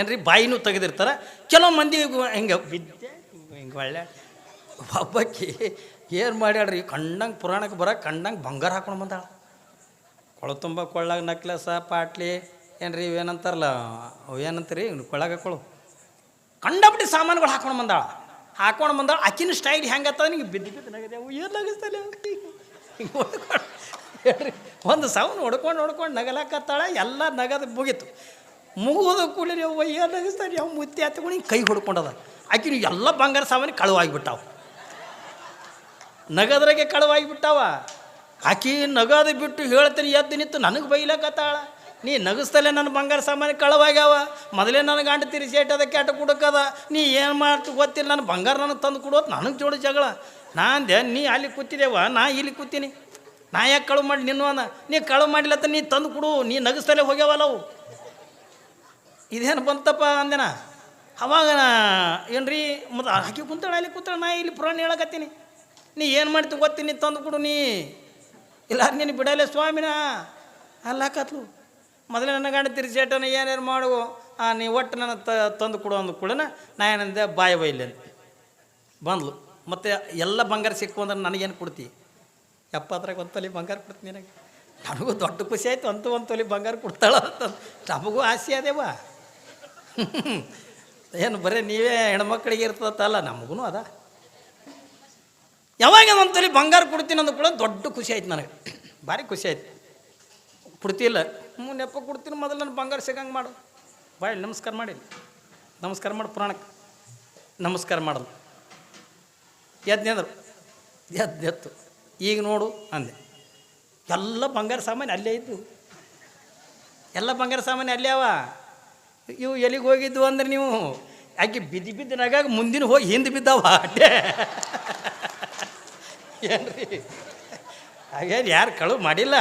ಏನ್ರಿ, ಬಾಯಿನೂ ತೆಗೆದಿರ್ತಾರೆ. ಕೆಲವು ಮಂದಿ ಹಿಂಗೆ, ವಿದ್ಯೆ, ಹಿಂಗೆ ಒಳ್ಳೆ. ಒಬ್ಬಕ್ಕಿ ಏನು ಮಾಡ್ಯಾಡ್ರಿ ಕಂಡಂಗೆ ಪುರಾಣಕ್ಕೆ ಬರ, ಕಂಡಂಗೆ ಬಂಗಾರ ಹಾಕೊಂಡು ಬಂದಾಳ. ಕೊಳ ತುಂಬ ಕೊಳ್ಳಾಗ ನಕ್ಲೆಸ ಪಾಟ್ಲಿ, ಏನ್ರಿ, ಇವೇನಂತಾರಲ್ಲ ಅವು ಏನಂತೀರಿ ಕೊಳ್ಳಾಗ ಹಾಕೊಳ್ಳು ಕಂಡಪಟ್ಟಿ ಸಾಮಾನುಗಳು ಹಾಕೊಂಡು ಬಂದಾಳ. ಹಾಕೊಂಡು ಬಂದಾಳ ಅಕ್ಕಿನ ಸ್ಟೈಲ್ ಹೆಂಗತ್ತ ನಿಂಗೆ ಬಿದ್ದು ಬಿದ್ದು ಏನು ಹಿಂಗೆ ಹೇಳ್ರಿ ಒಂದು ಸೌನ್ ಹೊಡ್ಕೊಂಡು ಹೊಡ್ಕೊಂಡು ನಗಲಾಕತ್ತಾಳ, ಎಲ್ಲ ನಗದು ಮುಗೀತು. ಮುಗಿದ ಕೂಡಲೇ ಅವ ಏನಾಗಿಸ್ತಾರೆ ಯಾವ ಮುತ್ತಿ ಹತ್ಕೊಂಡು ಹಿಂಗೆ ಕೈ ಹೊಡ್ಕೊಂಡದ. ಆಕಿನ ಎಲ್ಲ ಬಂಗಾರ ಸಾಮಾನು ಕಳುವಾಗಿಬಿಟ್ಟಾವ. ನಗದ್ರಾಗೆ ಕಳುವಾಗಿಬಿಟ್ಟಾವ. ಆಕಿ ನಗದು ಬಿಟ್ಟು ಹೇಳ್ತೀನಿ, ಎದ್ದು ನಿಂತು ನನಗೆ ಬೈಲಕತ್ತಾಳ. ನೀ ನಗಸ್ತಲೇ ನನ್ನ ಬಂಗಾರ ಸಾಮಾನು ಕಳವಾಗ್ಯಾವ. ಮೊದಲೇ ನನಗೆ ಗಂಡ ತಿರ್ಸೇಟದ ಕೆಟ್ಟ ಕುಡಕದ. ನೀ ಏನು ಮಾಡ್ತು ಗೊತ್ತಿಲ್ಲ ನನ್ನ ಬಂಗಾರ ನನಗೆ ತಂದು ಕೊಡೋದು ನನಗೆ ಜೋಡಿ ಜಗಳ. ನಾಂದೆ ನೀ ಅಲ್ಲಿ ಕೂತಿದ್ದೇವ ನಾ ಇಲ್ಲಿ ಕೂತೀನಿ. ನಾ ಯಾಕೆ ಕಳು ಮಾಡಿ ನಿನ್ನ ನೀ ಕಳು ಮಾಡಿಲ್ಲತ್ತ ನೀ ತಂದು ಕೊಡು, ನೀ ನಗಿಸ್ತಲೇ ಹೋಗ್ಯಾವಲ್ಲ ಅವು. ಇದೇನು ಬಂತಪ್ಪ ಅಂದೆನ? ಅವಾಗ ಏನ್ರಿ, ಮತ್ತು ಹಾಕಿ ಕುಂತಾಳ ಅಲ್ಲಿ ಕೂತಾಳ ನಾ ಇಲ್ಲಿ ಪುರಾಣ ಹೇಳಕತ್ತೀನಿ. ನೀ ಏನು ಮಾಡ್ತಿ ಗೊತ್ತೀನಿ ತಂದು ಕೊಡು ನೀ. ಇಲ್ಲ ನೀನು ಬಿಡಲೆ ಸ್ವಾಮಿನ? ಅಲ್ಲಾಕತ್ಲು ಮೊದಲೇ ನನ್ನ ಗಂಡ ತಿರ್ಸೇಟನ ಏನೇನು ಮಾಡು ನೀ ಒಟ್ಟು ನನ್ನ ತಂದು ಕೊಡು ಅಂದ ಕೂಡ ನಾ ಏನಂದೆ, ಬಾಯಿ ಬೈಲಿ ಬಂದ್ಲು. ಮತ್ತು ಎಲ್ಲ ಬಂಗಾರ ಸಿಕ್ಕು ಅಂದ್ರೆ ನನಗೇನು ಕೊಡ್ತಿ? ಎಪ್ಪತ್ತರಾಗ ಒಂದು ತೊಲಿ ಬಂಗಾರ ಕೊಡ್ತೀನಿ ನನಗೆ? ನನಗೂ ದೊಡ್ಡ ಖುಷಿ ಆಯ್ತು, ಅಂತೂ ಒಂದು ತೊಲಿ ಬಂಗಾರ ಕೊಡ್ತಾಳ ಅಂತ ನಮಗೂ ಆಸೆ ಅದೇವ? ಏನು, ಬರೀ ನೀವೇ ಹೆಣ್ಮಕ್ಳಿಗೆ ಇರ್ತದಲ್ಲ ನಮಗೂ ಅದ. ಯಾವಾಗ ಒಂದು ತೊಲಿ ಬಂಗಾರ ಕೊಡ್ತೀನಿ ಅಂದ ಕೂಡ ದೊಡ್ಡ ಖುಷಿ ಆಯ್ತು ನನಗೆ. ಭಾರಿ ಖುಷಿ ಆಯ್ತು. ಕೊಡ್ತಿಲ್ಲ ಹ್ಞೂ ನೆಪ್ಪ ಕೊಡ್ತೀನಿ, ಮೊದಲು ನಾನು ಬಂಗಾರ ಸಿಗಂಗೆ ಮಾಡು. ಬಾಯ್, ನಮಸ್ಕಾರ ಮಾಡಿ. ನಮಸ್ಕಾರ ಮಾಡು ಪುರಾಣಕ್ಕೆ. ನಮಸ್ಕಾರ ಮಾಡಲು. ಎದ್ನೆಂದ್ರು ಎದ್ದು ಎತ್ತು ಈಗ ನೋಡು ಅಂದೆ. ಎಲ್ಲ ಬಂಗಾರ ಸಾಮಾನು ಅಲ್ಲೇ ಇದ್ದು. ಎಲ್ಲ ಬಂಗಾರ ಸಾಮಾನು ಅಲ್ಲೇ ಅವ. ಇವು ಎಲ್ಲಿಗೆ ಹೋಗಿದ್ದು ಅಂದ್ರೆ ನೀವು ಆಕೆ ಬಿದ್ದು ಬಿದ್ದು ನಗಾಗ ಮುಂದಿನ ಹೋಗಿ ಹಿಂದೆ ಬಿದ್ದಾವ. ಏನ್ರಿ? ಹಾಗೇನು ಯಾರು ಕಳುವು ಮಾಡಿಲ್ಲ?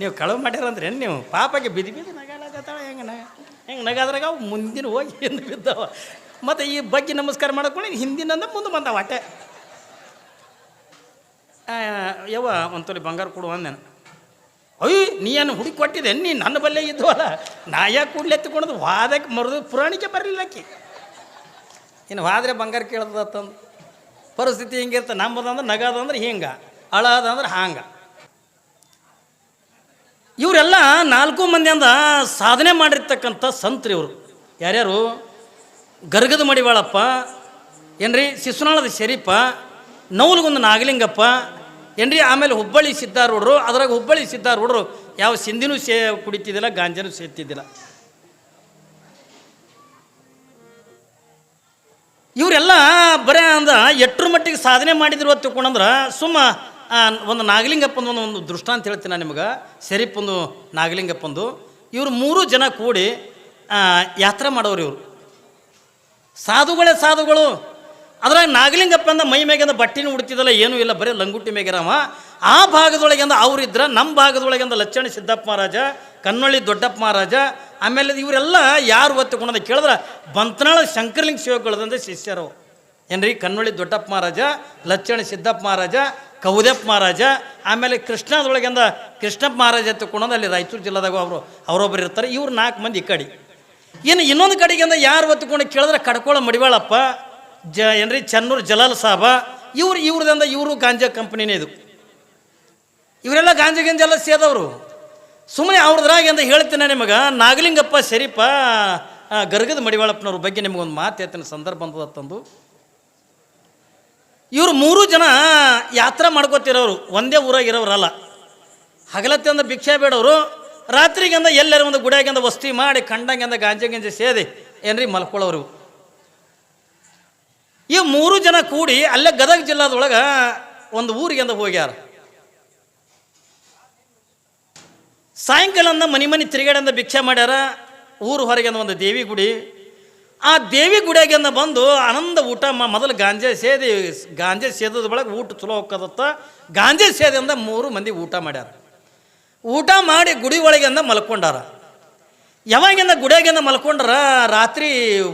ನೀವು ಕಳುವು ಮಾಡ್ಯಾರಂದ್ರೆ ನೀವು? ಪಾಪಕ್ಕೆ ಬಿದ್ದು ಬಿದ್ದು ನಗಾಲಾಗತ್ತಾಳ ಹೆಂಗೆ ನಗ ಹೆಂಗೆ ನಗಾದ್ರಾಗ ಅವು ಮುಂದಿನ ಹೋಗಿ ಹಿಂದೆ ಬಿದ್ದಾವ. ಮತ್ತು ಈ ಬಗ್ಗೆ ನಮಸ್ಕಾರ ಮಾಡ್ಕೊಂಡು ಹಿಂದಿನಂದ ಮುಂದೆ ಬಂದಾವ ಅಟ್ಟೆ. ಯವ್ವ, ಒಂದು ತೊಲಿ ಬಂಗಾರ ಕೊಡು ಅಂದೇನು ಅಯ್ಯ ನೀ ಏನು ಹುಡುಕಿ ಕೊಟ್ಟಿದೆ ನೀ ನನ್ನ ಬಲ್ಲೆ ಇದ್ವಲ್ಲ ನಾ ಯಾಕೆ ಕೂಡಲೇ ಎತ್ತಿಕೊಂಡದು ವಾದಕ್ಕೆ ಮರದು ಪುರಾಣಿಕೆ ಬರಲಿಲ್ಲ ಆಕಿ. ಇನ್ನು ವಾದ್ರೆ ಬಂಗಾರ ಕೇಳ್ತದ ತಂದು ಪರಿಸ್ಥಿತಿ ಹಿಂಗಿರ್ತ ನಮ್ಮದಂದ್ರೆ ನಗದಂದ್ರೆ ಹಿಂಗೆ, ಅಳದಂದ್ರೆ ಹಾಂಗ. ಇವರೆಲ್ಲ ನಾಲ್ಕು ಮಂದಿಯಿಂದ ಸಾಧನೆ ಮಾಡಿರ್ತಕ್ಕಂಥ ಸಂತ್ರಿ ಇವರು. ಯಾರ್ಯಾರು? ಗರ್ಗದ ಮಡಿವಾಳಪ್ಪ, ಏನ್ರಿ, ಶಿಶುನಾಳದ ಶರೀಪ ನೌಲ್ಗೊಂದು ನಾಗಲಿಂಗಪ್ಪ ಏನ್ರಿ, ಆಮೇಲೆ ಹುಬ್ಬಳ್ಳಿ ಸಿದ್ದಾರೂಢರು ಅದ್ರಾಗ ಹುಬ್ಬಳ್ಳಿ ಸಿದ್ದಾರೂಢರು ಯಾವ ಸಿಂಧಿನೂ ಸೇ, ಕುಡಿತಿದ್ದಿಲ್ಲ, ಗಾಂಜನೂ ಸೇರ್ತಿದ್ದಿಲ್ಲ ಇವರೆಲ್ಲ ಬರೇ ಅಂದ ಎಟ್ರ ಮಟ್ಟಿಗೆ ಸಾಧನೆ ಮಾಡಿದ್ರು ಅಂತ ತಿಳ್ಕೊಂಡಂದ್ರೆ, ಸುಮ್ಮ ಒಂದು ನಾಗಲಿಂಗಪ್ಪಂದು ಒಂದು ಒಂದು ದೃಷ್ಟಾಂತ ಹೇಳ್ತೀನಿ ನಾನು ನಿಮಗೆ. ಶರೀಫಂದು ನಾಗಲಿಂಗಪ್ಪಂದು. ಇವರು ಮೂರು ಜನ ಕೂಡಿ ಯಾತ್ರೆ ಮಾಡೋರು ಇವರು. ಸಾಧುಗಳೇ ಸಾಧುಗಳು ಅದ್ರಾಗ ನಾಗಲಿಂಗಪ್ಪಂದ ಮೈ ಮೇಗಿಂದ ಬಟ್ಟಿನ ಉಡ್ತಿದ್ದಲ್ಲ, ಏನೂ ಇಲ್ಲ, ಬರೀ ಲಂಗುಟ್ಟಿ ಮೇಗಿರವ ಆ ಭಾಗದೊಳಗಿಂದ ಅವರಿದ್ರ ನಮ್ಮ ಭಾಗದೊಳಗಿಂದ ಲಚ್ಚಣ ಸಿದ್ದಪ್ಪ ಮಹಾರಾಜ, ಕನ್ನೊಳ್ಳಿ ದೊಡ್ಡಪ್ಪ ಮಹಾರಾಜ, ಆಮೇಲೆ ಇವರೆಲ್ಲ ಯಾರು ಒತ್ತುಕೊಂಡಂತ ಕೇಳಿದ್ರೆ, ಬಂತನಾಳ ಶಂಕರಲಿಂಗ ಶಿವಗಳದಂದ್ರೆ ಶಿಷ್ಯರು. ಏನ್ರಿ, ಕನ್ನೊಳ್ಳಿ ದೊಡ್ಡಪ್ಪ ಮಹಾರಾಜ, ಲಚ್ಚಣ ಸಿದ್ದಪ್ಪ ಮಹಾರಾಜ, ಕೌದಪ್ಪ ಮಹಾರಾಜ, ಆಮೇಲೆ ಕೃಷ್ಣದೊಳಗಿಂದ ಕೃಷ್ಣಪ್ಪ ಮಹಾರಾಜ ತಗೊಂಡು ಅಲ್ಲಿ ರಾಯಚೂರು ಜಿಲ್ಲಾದಾಗ ಅವರು ಅವರೊಬ್ಬರು ಇರ್ತಾರೆ, ಇವ್ರು ನಾಲ್ಕು ಮಂದಿ ಈ ಕಡೆ. ಇನ್ನು ಇನ್ನೊಂದು ಕಡೆಗಿಂದ ಯಾರು ಒತ್ತುಕೊಂಡು ಕೇಳಿದ್ರೆ ಕಡ್ಕೊಳ್ಳೋ ಮಡಿವಾಳಪ್ಪ ಜ ಏನ್ರಿ? ಚನ್ನೂರು ಜಲಾಲ್ ಸಾಬ. ಇವ್ರು ಇವ್ರದಂದ ಇವರು ಗಾಂಜಾ ಕಂಪ್ನಿನೇ ಇದು. ಇವರೆಲ್ಲ ಗಾಂಜಾ ಗಿಂಜ ಎಲ್ಲ ಸೇದವರು. ಸುಮ್ಮನೆ ಅವ್ರದ್ರಾಗ ಅಂತ ಹೇಳ್ತೀನಿ ನಿಮಗೆ, ನಾಗಲಿಂಗಪ್ಪ ಶರೀಪ ಗರ್ಗದ ಮಡಿವಾಳಪ್ಪನವ್ರ ಬಗ್ಗೆ ನಿಮಗೊಂದು ಮಾತು ಹೇಳ್ತೀನಿ, ಸಂದರ್ಭ ಬಂದದ ತಂದು. ಇವರು ಮೂರು ಜನ ಯಾತ್ರೆ ಮಾಡ್ಕೋತಿರೋರು, ಒಂದೇ ಊರಾಗ ಇರೋರಲ್ಲ ಹಗಲತ್ತಿಂದ ಭಿಕ್ಷೆ ಬೇಡವರು. ರಾತ್ರಿಗಿಂದ ಎಲ್ಲರ ಒಂದು ಗುಡಿಯಾಗಿಂದ ವಸ್ತಿ ಮಾಡಿ, ಕಂಡಂಗಿಂದ ಗಾಂಜೆ ಗಿಂಜೆ ಸೇದಿ, ಏನ್ರಿ ಮಲ್ಕೊಳ್ಳೋರು ಈ ಮೂರು ಜನ ಕೂಡಿ ಅಲ್ಲೇ ಗದಗ ಜಿಲ್ಲಾದೊಳಗೆ ಒಂದು ಊರಿಗೆಂದ ಹೋಗ್ಯಾರ. ಸಾಯಂಕಾಲ ಮನೆ ಮನಿ ತಿರುಗಾಡಿಂದ ಭಿಕ್ಷೆ ಮಾಡ್ಯಾರ, ಊರು ಹೊರಗೆ ಒಂದು ದೇವಿ ಗುಡಿ. ಆ ದೇವಿ ಗುಡಿಯಾಗಿಂದ ಬಂದು ಆನಂದ ಊಟ ಮೊದಲು ಗಾಂಜೆ ಸೇದಿ, ಗಾಂಜೆ ಸೇದದ ಒಳಗೆ ಊಟ ಚಲೋ ಹೋಗ್ಕದತ್ತ ಗಾಂಜೆ ಸೇದಿಂದ ಮೂರು ಮಂದಿ ಊಟ ಮಾಡ್ಯಾರ. ಊಟ ಮಾಡಿ ಗುಡಿ ಒಳಗಿಂದ ಮಲ್ಕೊಂಡಾರ. ಯಾವಾಗಿಂದ ಗುಡಿಯಾಗಿಂದ ಮಲ್ಕೊಂಡ್ರ? ರಾತ್ರಿ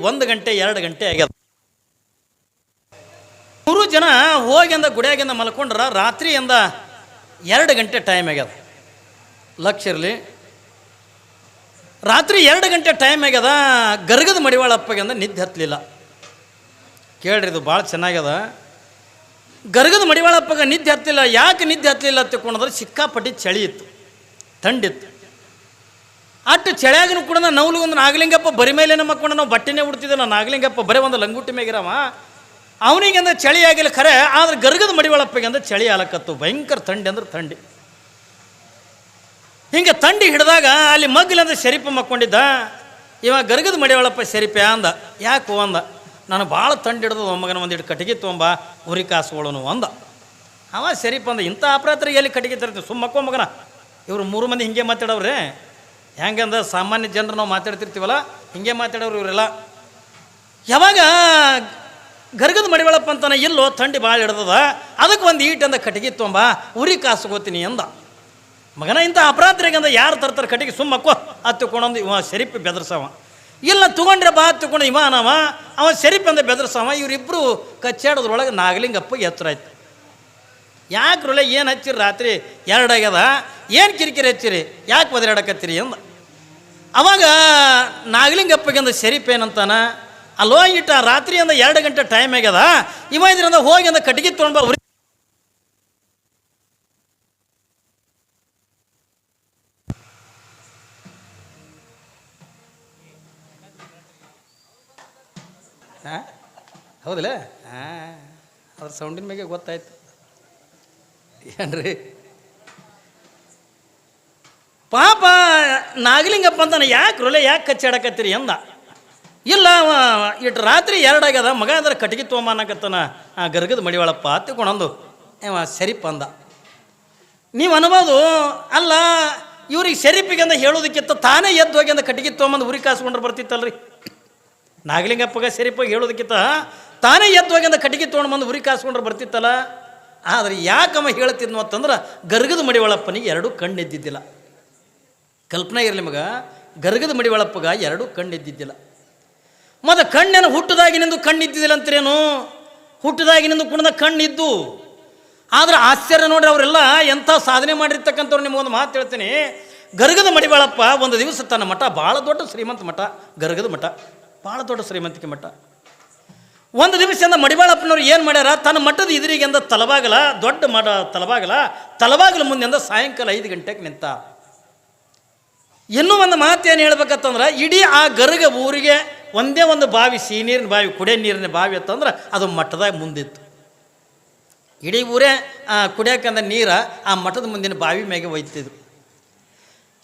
ಒಂದು ಗಂಟೆ, ಎರಡು ಗಂಟೆ ಆಗ್ಯದ. ಮೂರು ಜನ ಹೋಗಿಂದ ಗುಡಿಯಾಗಿಂದ ಮಲ್ಕೊಂಡ್ರ ರಾತ್ರಿಯಿಂದ ಎರಡು ಗಂಟೆ ಟೈಮ್ ಆಗ್ಯದ. ಲಕ್ಷ ಇರಲಿ. ರಾತ್ರಿ ಎರಡು ಗಂಟೆ ಟೈಮ್ ಆಗ್ಯದ, ಗರ್ಗದ ಮಡಿವಾಳಪ್ಪಗೆ ಅಂದ ನಿದ್ದೆ ಹತ್ತಲಿಲ್ಲ ಕೇಳ್ರಿ, ಇದು ಭಾಳ ಚೆನ್ನಾಗ್ಯದ. ಗರ್ಗದ ಮಡಿವಾಳಪ್ಪಗ ನಿದ್ದೆ ಹತ್ತಲಿಲ್ಲ ಯಾಕೆ ನಿದ್ದೆ ಹತ್ತಲಿಲ್ಲ ತಿಳ್ಕೊಂಡ್ರೆ ಸಿಕ್ಕಾಪಟ್ಟಿ ಚಳಿ ಇತ್ತು ಥಂಡಿತ್ತು ಅಟ್ಟು ಚಳಿಯಾಗನು ಕೂಡ ನೌಲು ಒಂದು ನಾಗಲಿಂಗಪ್ಪ ಬರಿ ಮೇಲೆ ಮಕ್ಕೊಂಡ, ನಾವು ಬಟ್ಟೆನೇ ಉಡ್ತಿದ್ದೆ ನಾಗಲಿಂಗಪ್ಪ ಬರೀ ಒಂದು ಲಂಗುಟ್ಟಿ ಮೇಗಿರವ. ಅವನಿಗೆ ಅಂದ್ರೆ ಚಳಿ ಆಗಿಲ್ಲ ಖರೆ, ಆದ್ರೆ ಗರ್ಗದ ಮಡಿವಾಳಪ್ಪಗೆ ಅಂದ್ರೆ ಚಳಿ ಆಲಕತ್ತು. ಭಯಂಕರ ಥಂಡಿ ಅಂದ್ರೆ ಥಂಡಿ. ಹಿಂಗೆ ಥಂಡಿ ಹಿಡಿದಾಗ ಅಲ್ಲಿ ಮಗ್ಲಂದ್ರೆ ಶರೀಪ ಮಕ್ಕೊಂಡಿದ್ದ, ಇವ ಗರ್ಗದ ಮಡಿವಳಪ್ಪ ಶರೀಪೆ ಅಂದ. ಯಾಕೆ ಅಂದ? ನಾನು ಭಾಳ ಹಿಡಿದು ಮಗನ ಒಂದಿಟ್ಟು ಕಟ್ಟಿಗೆ ತೊಂಬ, ಉರಿ ಕಾಸುಗಳನು ಅಂದ. ಅವ ಶರೀಪ ಅಂದ, ಇಂಥ ಅಪರಾಧರಿಗೆ ಎಲ್ಲಿ ಕಟ್ಟಿಗೆ ತರ್ತೀವಿ ಸುಮ್ಮ ಮಗನ. ಇವರು ಮೂರು ಮಂದಿ ಹಿಂಗೆ ಮಾತಾಡವ್ರೆ. ಹೆಂಗಂದ ಸಾಮಾನ್ಯ ಜನರು ನಾವು ಮಾತಾಡ್ತಿರ್ತೀವಲ್ಲ, ಹಿಂಗೆ ಮಾತಾಡೋರು ಇವರೆಲ್ಲ. ಯಾವಾಗ ಗರ್ಗದ ಮಡಿವಳಪ್ಪ ಅಂತಾನೆ ಎಲ್ಲೋ ಥಂಡಿ ಭಾಳ ಹಿಡ್ದದ. ಅದಕ್ಕೆ ಒಂದು ಈಟಂದ ಕಟ್ಟಿಗೆ ತೊಂಬ, ಉರಿ ಕಾಸುಗೋತೀನಿ ಅಂದ. ಮಗನ ಇಂಥ ಅಪರಾಧರಿಗೆ ಅಂದ ಯಾರು ತರ್ತಾರೆ ಕಟ್ಟಿಗೆ ಸುಮ್ಮಕ್ಕೋ ಅದು ತಗೊಂಡೊಂದು ಇವ ಶರೀಫ್ ಬೆದರ್ಸವ. ಇಲ್ಲ ತಗೊಂಡ್ರೆ ಬಾ ತಗೊಂಡು ಇವ ಅನವ ಅವ ಶರೀಫ್ ಅಂದ ಬೆದರ್ಸವ ಇವರಿಬ್ಬರು ಕಚ್ಚಾಡೋದ್ರೊಳಗೆ ನಾಗಲಿಂಗಪ್ಪ ಎತ್ತರ ಆಯ್ತು. ಯಾಕ್ರೊಳೆ ಏನು ಹಚ್ಚಿರಿ ರಾತ್ರಿ? ಎರಡಾಗ್ಯದ ಏನು ಕಿರಿಕಿರಿ ಹಚ್ಚಿರಿ? ಯಾಕೆ ಒದರಾಡಕತ್ತೀರಿ ಅಂದ. ಅವಾಗ ನಾಗಲಿಂಗಪ್ಪಗೆ ಅಂದ ಶರೀಫ್ ಏನಂತಾನ? ಅಲ್ಲಿ ಇಟ್ಟ, ರಾತ್ರಿ ಅಂದ ಎರಡು ಗಂಟೆ ಟೈಮ್ ಆಗ್ಯದ. ಇವ ಇದ್ರಿಂದ ಹೋಗಿ ಅಂದ ಕಟ್ಟಿಗೆ ತೊಗೊಂಡು ಬಾ ಉರಿ ಹಾಂ? ಹೌದಲ್ಲ? ಅದ್ರ ಸೌಂಡಿನ ಮೇಲೆ ಗೊತ್ತಾಯ್ತು. ಏನ್ರಿ? ಪಾಪ, ನಾಗಲಿಂಗಪ್ಪ ಅಂತಾನೆ, ಯಾಕೆ ರೊಲೆ ಯಾಕೆ ಕಚ್ಚಾಡಕತ್ತೀರಿ ಅಂದ. ಇಲ್ಲ ಇಟ್ಟು ರಾತ್ರಿ ಎರಡಾಗ್ಯದ, ಮಗ ಅಂದ್ರೆ ಕಟ್ಟಿಗೆ ತೊಗೊಂಬಾನಕತ್ತನ ಆ ಗರ್ಗದ ಮಡಿವಾಳಪ್ಪ ತಿಳ್ಕೊಂಡಂದು ಇವ ಸರಿಪ್ ಅಂದ ನೀವು ಅನ್ಬೋದು, ಅಲ್ಲ, ಇವ್ರಿಗೆ ಸರಿಪಿಗೆ ಅಂದ ಹೇಳೋದಕ್ಕಿಂತ ತಾನೇ ಎದ್ದು ಹೋಗಿ ಅಂದ ಕಟ್ಟಿಗೆ ತೊಗೊಂಬಂದು ಉರಿ ಕಾಸ್ಕೊಂಡ್ರೆ ಬರ್ತಿತ್ತಲ್ರಿ? ನಾಗಲಿಂಗಪ್ಪಗ ಸರಿಪಾಗಿ ಹೇಳೋದಕ್ಕಿಂತ ತಾನೇ ಎದ್ದು ಹೋಗಿ ಅಂದ ಕಟ್ಟಿಗೆ ತೊಗೊಂಡು ಬಂದು ಉರಿ ಕಾಸ್ಕೊಂಡ್ರೆ ಬರ್ತಿತ್ತಲ್ಲ? ಆದರೆ ಯಾಕಮ್ಮ ಹೇಳ್ತಿದ್ನು ಅಂತಂದ್ರೆ ಗರ್ಗದ ಮಡಿವಾಳಪ್ಪನಿಗೆ ಎರಡೂ ಕಣ್ಣು ಎದ್ದಿದ್ದಿಲ್ಲ ಕಲ್ಪನೆ ಇರಲಿ ಮಗ, ಗರ್ಗದ ಮಡಿವಾಳಪ್ಪಗ ಎರಡೂ ಕಣ್ಣು ಎದ್ದಿದ್ದಿಲ್ಲ ಮತ್ತು ಕಣ್ಣೇನು ಹುಟ್ಟದಾಗಿನಿಂದ ಕಣ್ಣಿದ್ದಿದ್ದಿಲ್ಲ ಅಂತೇನು ಹುಟ್ಟದಾಗಿನಿಂದ ಕುಣದ ಕಣ್ಣಿದ್ದು. ಆದ್ರೆ ಆಶ್ಚರ್ಯ ನೋಡ್ರಿ ಅವರೆಲ್ಲ ಎಂಥ ಸಾಧನೆ ಮಾಡಿರ್ತಕ್ಕಂಥವ್ರು ನಿಮಗೊಂದು ಮಾತು ಹೇಳ್ತೀನಿ. ಗರ್ಗದ ಮಡಿವಾಳಪ್ಪ ಒಂದು ದಿವಸ ತನ್ನ ಮಠ ಭಾಳ ದೊಡ್ಡ ಶ್ರೀಮಂತ ಮಠ, ಗರ್ಗದ ಮಠ ಭಾಳ ದೊಡ್ಡ ಶ್ರೀಮಂತಿಕೆ ಮಠ. ಒಂದು ದಿವಸದಿಂದ ಮಡಿಬಾಳಪ್ಪನವ್ರು ಏನು ಮಾಡ್ಯಾರ? ತನ್ನ ಮಠದ ಎದುರಿಗೆಂದ ತಲಬಾಗಲ, ದೊಡ್ಡ ಮಠ ತಲಬಾಗಲ ತಲಬಾಗಲ ಮುಂದೆಂದ ಸಾಯಂಕಾಲ ಐದು ಗಂಟೆಗೆ ನಿಂತ. ಇನ್ನೂ ಒಂದು ಮಾತು ಏನು ಹೇಳ್ಬೇಕಂತಂದ್ರೆ, ಇಡೀ ಆ ಗರ್ಗ ಊರಿಗೆ ಒಂದೇ ಒಂದು ಬಾವಿ ಸಿಹಿ ನೀರಿನ ಬಾವಿ, ಕುಡಿಯೋ ನೀರಿನ ಬಾವಿ ಅಂತಂದ್ರೆ ಅದು ಮಠದಾಗ ಮುಂದಿತ್ತು. ಇಡೀ ಊರೇ ಕುಡಿಯೋಕಂದ ನೀರ ಆ ಮಠದ ಮುಂದಿನ ಬಾವಿ ಮ್ಯಾಗೆ ಒಯ್ತಿದ್ರು.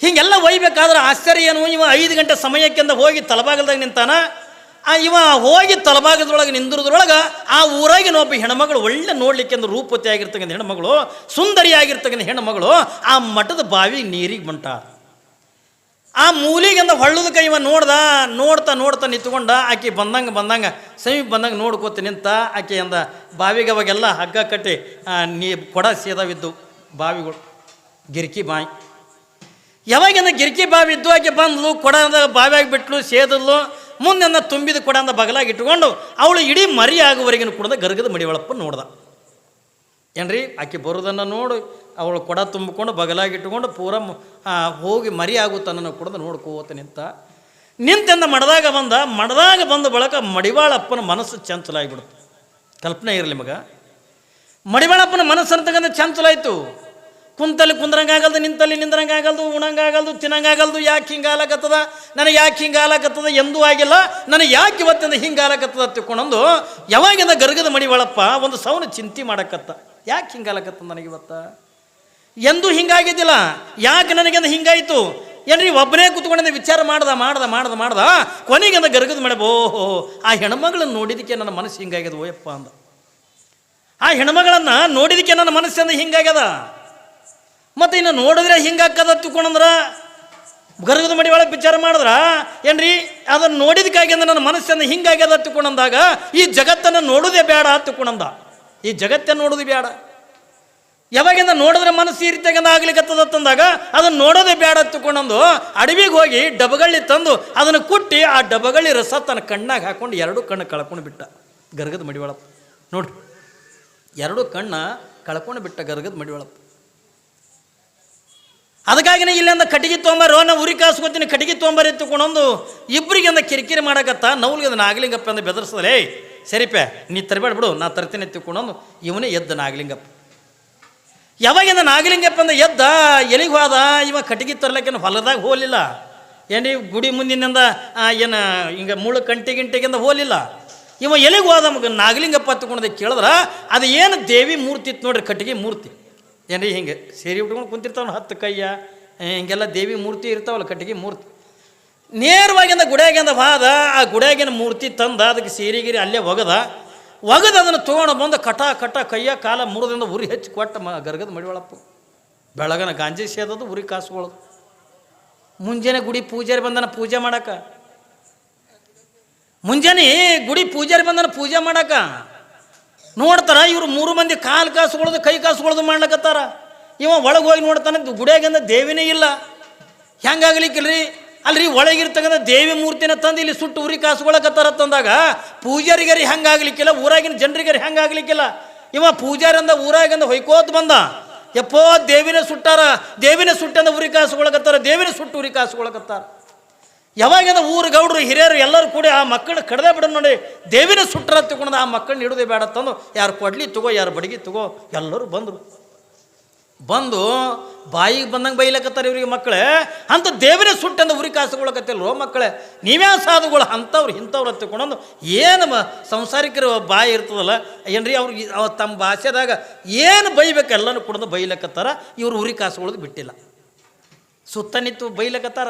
ಹೀಗೆಲ್ಲ ಒಯ್ಬೇಕಾದ್ರೆ ಆಶ್ಚರ್ಯ ಏನು? ಇವ ಐದು ಗಂಟೆ ಸಮಯಕ್ಕಿಂತ ಹೋಗಿ ತಲಬಾಗಲ್ದಾಗ ನಿಂತಾನ? ಆ, ಇವ ಹೋಗಿ ತಲಬಾಗದೊಳಗೆ ನಿಂದಿರೋದ್ರೊಳಗೆ ಆ ಊರಾಗಿನ ಒಬ್ಬ ಹೆಣ್ಮಗಳು ಒಳ್ಳೆ ನೋಡ್ಲಿಕ್ಕೆ ಅಂದ್ರೆ ರೂಪವತಿ ಆಗಿರ್ತಕ್ಕಂಥ ಹೆಣ್ಮಗಳು, ಸುಂದರಿಯಾಗಿರ್ತಕ್ಕಂಥ ಹೆಣ್ಮಗಳು ಆ ಮಠದ ಬಾವಿ ನೀರಿಗೆ ಬಂಟ ಮೂಲಿಗೆಂದ ಹೊಳ್ಳದ ಕೈವ ನೋಡ್ದ, ನೋಡ್ತಾ ನೋಡ್ತಾ ನಿಂತ್ಕೊಂಡ, ಆಕೆ ಬಂದಂಗೆ ಬಂದಂಗೆ, ಸಮೀಪ ಬಂದಂಗೆ ನೋಡ್ಕೋತ ನಿಂತ ಆಕೆ ಅಂದ. ಬಾವಿಗೆ ಅವಾಗೆಲ್ಲ ಹಗ್ಗ ಕಟ್ಟಿ ನೀ ಕೊಡ ಸೇದವಿದ್ದು ಬಾವಿಗಳು, ಗಿರ್ಕಿ ಬಾಯಿ. ಯಾವಾಗಿಂದ ಗಿರ್ಕಿ ಬಾವಿ ಇದ್ದು, ಆಕೆ ಬಂದ್ಲು ಕೊಡದ ಬಾವಿಯಾಗಿ ಬಿಟ್ಲು ಸೇದಲು ಮುಂದೆಂದ ತುಂಬಿದ ಕೊಡಂದ ಬಗಲಾಗಿ ಇಟ್ಕೊಂಡು, ಅವಳು ಇಡೀ ಮರಿ ಆಗುವವರೆಗಿನ ಕೂಡ ಗರ್ಗದ ಮಡಿವಳಪ್ಪ ನೋಡ್ದ. ಏನ್ರಿ? ಆಕೆ ಬರೋದನ್ನು ನೋಡು, ಅವಳು ಕೊಡ ತುಂಬಿಕೊಂಡು ಬಗಲಾಗಿಟ್ಟುಕೊಂಡು ಪೂರ ಹೋಗಿ ಮರಿ ಆಗುತ್ತನ್ನು ಕುಡ್ದು ನೋಡ್ಕೋತ ನಿಂತ. ನಿಂತೆಂದ ಮಡದಾಗ ಬಂದ ಮಡದಾಗ ಬಂದ ಬಳಕ ಮಡಿವಾಳಪ್ಪನ ಮನಸ್ಸು ಚಂಚಲಾಗಿಬಿಡ್ತು ಕಲ್ಪನೆ ಇರಲಿ ಮಗ. ಮಡಿವಾಳಪ್ಪನ ಮನಸ್ಸು ಅಂತಕ್ಕಂಥ ಚಂಚಲಾಯಿತು. ಕುಂತಲ್ಲಿ ಕುಂದ್ರಂಗಾಗಲ್ದು, ನಿಂತಲ್ಲಿ ನಿಂದ್ರಂಗಾಗಲ್ದು, ಉಣಂಗಾಗಲ್ದು, ತಿನ್ನಂಗಾಗಲ್ದು, ಯಾಕೆ ಹಿಂಗೆ ಆಲಕತ್ತದ? ನನಗೆ ಯಾಕೆ ಹಿಂಗೆ ಆಲಕತ್ತದ ಎಂದೂ ಆಗಿಲ್ಲ. ನನಗೆ ಯಾಕೆ ಇವತ್ತಿಂದ ಹಿಂಗೆ ಆಲಕತ್ತದ ತಿಳ್ಕೊಂಡೊಂದು, ಯಾವಾಗಿಂದ ಗರ್ಗದ ಮಡಿವಾಳಪ್ಪ ಒಂದು ಸೌನ ಚಿಂತೆ ಮಾಡಕತ್ತ. ಯಾಕೆ ಹಿಂಗೆ ನನಗೆ ನನಗಿವತ್ತ ಎಂದೂ ಹಿಂಗಾಗಿದ್ದಿಲ್ಲ. ಯಾಕೆ ನನಗೆಂದು ಹಿಂಗಾಯಿತು? ಏನ್ರಿ, ಒಬ್ಬನೇ ಕೂತ್ಕೊಂಡಿದ್ದ ವಿಚಾರ ಮಾಡ್ದ ಮಾಡ್ದ ಮಾಡ್ದ ಮಾಡ್ದ ಕೊನೆಗೆಂದ ಗರ್ಗದ ಮಾಡಬೋ ಓಹೋ, ಆ ಹೆಣ್ಮಗಳನ್ನ ನೋಡಿದಕ್ಕೆ ನನ್ನ ಮನಸ್ಸು ಹಿಂಗಾಗ್ಯದ, ಓಯಪ್ಪ ಅಂದ. ಆ ಹೆಣ್ಮಗಳನ್ನ ನೋಡಿದಕ್ಕೆ ನನ್ನ ಮನಸ್ಸಿಂದ ಹಿಂಗಾಗ್ಯದ. ಮತ್ತೆ ಇನ್ನು ನೋಡಿದ್ರೆ ಹಿಂಗಾಕದ ತಿಳ್ಕೊಂಡ್ರ ಗರ್ಗದ ಮಡಿ ಒಳಗೆ ವಿಚಾರ ಮಾಡಿದ್ರ, ಏನ್ರಿ, ಅದನ್ನು ನೋಡಿದಕ್ಕಾಗಿ ನನ್ನ ಮನಸ್ಸಿಂದ ಹಿಂಗಾಗ್ಯದ ತಿಳ್ಕೊಂಡಂದಾಗ ಈ ಜಗತ್ತನ್ನು ನೋಡೋದೇ ಬೇಡ ತಿಳ್ಕೊಂಡಂದ ಈ ಜಗತ್ತೇ ನೋಡೋದು ಬೇಡ. ಯಾವಾಗಿಂದ ನೋಡಿದ್ರೆ ಮನಸ್ಸು ಈ ರೀತಿಯಾಗಿಂದ ಆಗ್ಲಿಕ್ಕತ್ತದ ತಂದಾಗ ಅದನ್ನು ನೋಡೋದೇ ಬೇಡ ತಿಳ್ಕೊಂಡಂದು ಅಡವಿಗೆ ಹೋಗಿ ಡಬಗಳ್ಳಿ ತಂದು ಅದನ್ನು ಕುಟ್ಟಿ ಆ ಡಬಗಳ್ಳಿ ರಸ ತನ್ನ ಕಣ್ಣಾಗ ಹಾಕೊಂಡು ಎರಡು ಕಣ್ಣು ಕಳ್ಕೊಂಡು ಬಿಟ್ಟ. ಗರ್ಗದ ಮಡಿವಾಳಪ್ಪ. ನೋಡ್ರಿ, ಎರಡು ಕಣ್ಣ ಕಳ್ಕೊಂಡು ಬಿಟ್ಟ ಗರ್ಗದ ಮಡಿವಾಳಪ್ಪ. ಅದಕ್ಕಾಗಿನೇ ಇಲ್ಲಿಂದ ಕಟ್ಟಿಗೆ ತೊಗೊಂಬಾರೋ, ನಾ ಉರಿ ಕಾಸ್ಕೊತೀನಿ, ಕಟ್ಟಿಗೆ ತೊಗೊಂಬರಿ ಎತ್ತುಕೊಂಡೊಂದು ಇಬ್ಬರಿಗಿಂದ ಕಿರಿಕಿರಿ ಮಾಡಕತ್ತ ನೌಲ್ಗೆ ಅದನ್ನ ಆಗ್ಲಿಂಗಪ್ಪ ಅಂತ ಬೆದರ್ಸದಲೇ ಸರಿಪೆ, ನೀ ತರಬೇಡ ಬಿಡು, ನಾ ತರ್ತೀನಿ ಎತ್ತಿಕೊಂಡೊಂದು ಇವನೇ ಎದ್ದ ನಾಗಲಿಂಗಪ್ಪ. ಯಾವಾಗಿಂದ ನಾಗಲಿಂಗಪ್ಪ ಅಂದ ಎದ್ದ, ಎಲ್ಲಿಗೆ ಹೋದ, ಇವ ಕಟ್ಟಿಗೆ ತರ್ಲಕ್ಕೇನು ಹೊಲದಾಗ ಹೋಲಿಲ್ಲ ಏನೀ ಗುಡಿ ಮುಂದಿನಿಂದ ಏನು, ಹಿಂಗೆ ಮುಳ್ಳು ಕಂಟಿ ಗಿಂಟಿಗಿಂದ ಹೋಲಿಲ್ಲ ಇವ ಎಲ್ಲಿಗೆ ಹೋದ ಮಗ? ನಾಗಲಿಂಗಪ್ಪ ಹತ್ಕೊಂಡೆ ಕೇಳಿದ್ರೆ, ಅದು ಏನು ದೇವಿ ಮೂರ್ತಿ ಇತ್ತು ನೋಡ್ರಿ, ಕಟ್ಟಿಗೆ ಮೂರ್ತಿ. ಏನ್ರಿ ಹಿಂಗೆ ಸೇರಿ ಉಟ್ಕೊಂಡು ಕುಂತಿರ್ತಾವ ಹತ್ತು ಕೈಯ ಹಿಂಗೆಲ್ಲ ದೇವಿ ಮೂರ್ತಿ ಇರ್ತಾವಲ್ಲ, ಕಟ್ಟಿಗೆ ಮೂರ್ತಿ. ನೇರವಾಗಿಂದ ಗುಡಿಯಾಗಿಂದ ಬಾದ ಆ ಗುಡಿಯಾಗಿನ ಮೂರ್ತಿ ತಂದ, ಅದಕ್ಕೆ ಸೀರಿಗಿರಿ ಅಲ್ಲೇ ಒಗದ. ಒಗದ ಅದನ್ನು ತೊಗೊಂಡು ಬಂದು ಕಟ ಕಟ ಕೈಯ ಕಾಲ ಮುರಿದಿಂದ ಉರಿ ಹೆಚ್ಚಿ ಕೊಟ್ಟ ಮ ಗರ್ಗದ ಮಡಿವಳಪ್ಪ. ಬೆಳಗನ ಗಾಂಜಿ ಸೇದದು, ಉರಿ ಕಾಸುಗಳದು ಮುಂಜಾನೆ ಗುಡಿ ಪೂಜಾರಿ ಬಂದನ ಪೂಜೆ ಮಾಡಕ. ಮುಂಜಾನೆ ಗುಡಿ ಪೂಜಾರಿ ಬಂದನ ಪೂಜೆ ಮಾಡಕ. ನೋಡ್ತಾರ ಇವರು ಮೂರು ಮಂದಿ ಕಾಲು ಕಾಸುಗಳದು ಕೈ ಕಾಸುಗಳದು ಮಾಡ್ಲಕತ್ತಾರ. ಇವ ಒಳಗೆ ಹೋಗಿ ನೋಡ್ತಾನೆ, ಗುಡಿಯಾಗಿಂದ ದೇವಿನೇ ಇಲ್ಲ. ಹೆಂಗಾಗ್ಲಿಕ್ಕಿಲ್ರಿ? ಅಲ್ರಿ, ಒಳಗಿರ್ತಕ್ಕಂಥ ದೇವಿ ಮೂರ್ತಿನ ತಂದು ಇಲ್ಲಿ ಸುಟ್ಟು ಉರಿ ಕಾಸುಗಳಕತ್ತಾರ ತಂದಾಗ, ಪೂಜಾರಿಗರಿ ಹೆಂಗಾಗ್ಲಿಕ್ಕಿಲ್ಲ, ಊರಾಗಿನ ಜನರಿಗರಿ ಹೆಂಗಾಗ್ಲಿಕ್ಕಿಲ್ಲ. ಇವ ಪೂಜಾರಿಂದ ಊರಾಗಿಂದ ಹೊಯ್ಕೋತ್ ಬಂದ. ಎಪ್ಪೋ ದೇವಿನ ಸುಟ್ಟಾರ, ದೇವಿನ ಸುಟ್ಟಂದ ಉರಿ ಕಾಸುಗಳಕತ್ತಾರ ದೇವಿನ ಸುಟ್ಟು ಉರಿ ಕಾಸುಗಳಕತ್ತಾರ ಯಾವಾಗಿಂದ ಊರು ಗೌಡ್ರು, ಹಿರಿಯರು ಎಲ್ಲರೂ ಕೂಡಿ ಆ ಮಕ್ಕಳನ್ನ ಕಡ್ದೇ ಬಿಡೋ ನೋಡಿ, ದೇವಿನ ಸುಟ್ಟರ ತಿಳ್ಕೊಂಡು ಆ ಮಕ್ಕಳನ್ನ ಹಿಡಿದೇ ಬೇಡ ತಂದು, ಯಾರು ಕೊಡ್ಲಿ ತಗೋ, ಯಾರು ಬಡಗಿ ತಗೋ, ಎಲ್ಲರೂ ಬಂದರು. ಬಂದು ಬಾಯಿಗೆ ಬಂದಂಗೆ ಬೈಲಕತ್ತಾರೆ ಇವರಿಗೆ ಮಕ್ಕಳೇ. ಅಂತ ದೇವರೇ ಸುಟ್ಟಂದ ಉರಿ ಕಾಸುಗಳಕತ್ತಿಲ್ವೋ ಮಕ್ಕಳೇ. ನೀವೇ ಸಾಧುಗಳು ಅಂಥವ್ರು, ಇಂಥವ್ರು ಹತ್ತಿಕೊಂಡು ಏನು ಸಂಸಾರಿಕರ ಬಾಯಿ ಇರ್ತದಲ್ಲ. ಏನ್ರಿ ಅವ್ರಿಗೆ ಅವ ತಮ್ಮ ಭಾಷೆದಾಗ ಏನು ಬೈಬೇಕು ಎಲ್ಲನೂ ಕುಡ್ದು ಬೈಲಕತ್ತಾರ. ಇವ್ರು ಉರಿ ಕಾಸುಗಳದು ಬಿಟ್ಟಿಲ್ಲ. ಸುತ್ತ ನಿಂತು ಬೈಲಕತ್ತಾರ.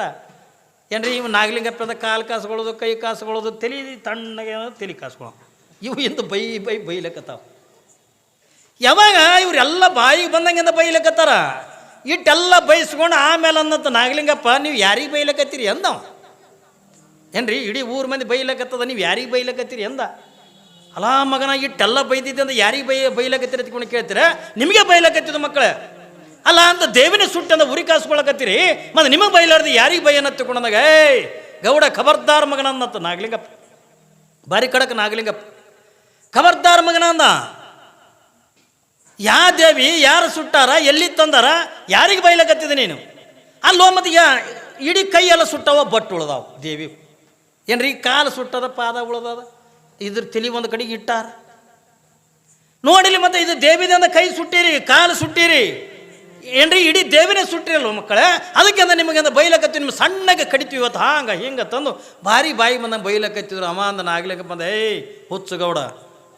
ಏನ್ರಿ ಇವು ನಾಗಲಿಂಗಪ್ಪದ ಕಾಲು ಕಾಸುಗಳದು, ಕೈ ಕಾಸುಗಳದು, ತಲೆ ತಣ್ಣಗೆ ತಲೆ ಕಾಸುಗಳು. ಇವು ಇಂದು ಬೈ ಬೈ ಬೈಲಕತ್ತಾವ. ಯಾವಾಗ ಇವರೆಲ್ಲ ಬಾಯಿಗೆ ಬಂದಂಗಿಂದ ಬೈಲಕತ್ತಾರ? ಇಟ್ಟೆಲ್ಲ ಬೈಸ್ಕೊಂಡು ಆಮೇಲೆ ಅನ್ನತ್ತ ನಾಗಲಿಂಗಪ್ಪ, ನೀವು ಯಾರಿಗೆ ಬೈಲಕತ್ತೀರಿ? ಅಂದವ ಏನ್ರಿ, ಇಡೀ ಊರ ಮಂದಿ ಬೈಲಕತ್ತದ, ನೀವು ಯಾರಿಗೆ ಬೈಲಕತ್ತೀರಿ? ಅಂದ ಅಲ್ಲ ಮಗನ, ಇಟ್ಟೆಲ್ಲ ಬೈದಿದ್ದೆ ಅಂದ್ರೆ ಯಾರಿಗೆ ಬೈ, ಬೈಲಕತ್ತೀರಿ? ಅಂತ್ಕೊಂಡು ಕೇಳ್ತೀರ? ನಿಮಗೆ ಬೈಲಕತ್ತಿದ ಮಕ್ಕಳೇ ಅಲ್ಲ ಅಂತ ದೇವಿನ ಸುಟ್ಟಂದ ಉರಿ ಕಾಸ್ಕೊಳಕತ್ತೀರಿ? ಮತ್ತೆ ನಿಮಗೆ ಬೈಲಾರ್ದು ಯಾರಿಗೆ ಬೈ? ಅನ್ನತ್ ತಗೊಂಡಾಗ ಏಯ್, ಗೌಡ ಖಬರ್ದಾರ್ ಮಗನ ಅನ್ನತ್ತ ನಾಗಲಿಂಗಪ್ಪ. ಬಾರಿ ಕಡಕ್ ನಾಗಲಿಂಗಪ್ಪ. ಖಬರ್ದಾರ್ ಮಗನ ಅಂದ. ಯಾ ದೇವಿ, ಯಾರು ಸುಟ್ಟಾರ ಎಲ್ಲಿ ತಂದಾರ, ಯಾರಿಗೆ ಬೈಲಕತ್ತಿದೆ ನೀನು? ಅಲ್ಲೋ ಮತ್ತೆ ಯಾ ಇಡೀ ಕೈ ಎಲ್ಲ ಸುಟ್ಟವ ಬಟ್ಟು ಉಳ್ದಾವ ದೇವಿ. ಏನ್ರಿ, ಕಾಲು ಸುಟ್ಟದ, ಪಾದ ಉಳ್ದದ? ಇದ್ರ ತಲೆ ಒಂದು ಕಡೆಗೆ ಇಟ್ಟಾರ? ನೋಡಿಲಿ ಮತ್ತೆ ಇದು ದೇವಿದಿಂದ ಕೈ ಸುಟ್ಟಿರಿ, ಕಾಲು ಸುಟ್ಟಿರಿ. ಏನ್ರಿ, ಇಡೀ ದೇವಿನೇ ಸುಟ್ಟಿರಲ್ವ ಮಕ್ಕಳೇ? ಅದಕ್ಕೆ ಅಂದ ನಿಮಗೆ ಅಂದ ಬೈಲಕತ್ತಿ ನಿಮ್ಗೆ ಸಣ್ಣಗೆ ಕಡಿತೀವಿ ಇವತ್ತು, ಹಾಂಗ ಹಿಂಗೆ ತಂದು ಭಾರಿ ಬಾಯಿ ಬಂದ ಬೈಲಕತ್ತಿದ್ರು ಅಮ್ಮ ಅಂದ ಆಗ್ಲಿಕ್ಕೆ ಬಂದ, ಏಯ್ ಹುಚ್ಚು ಗೌಡ,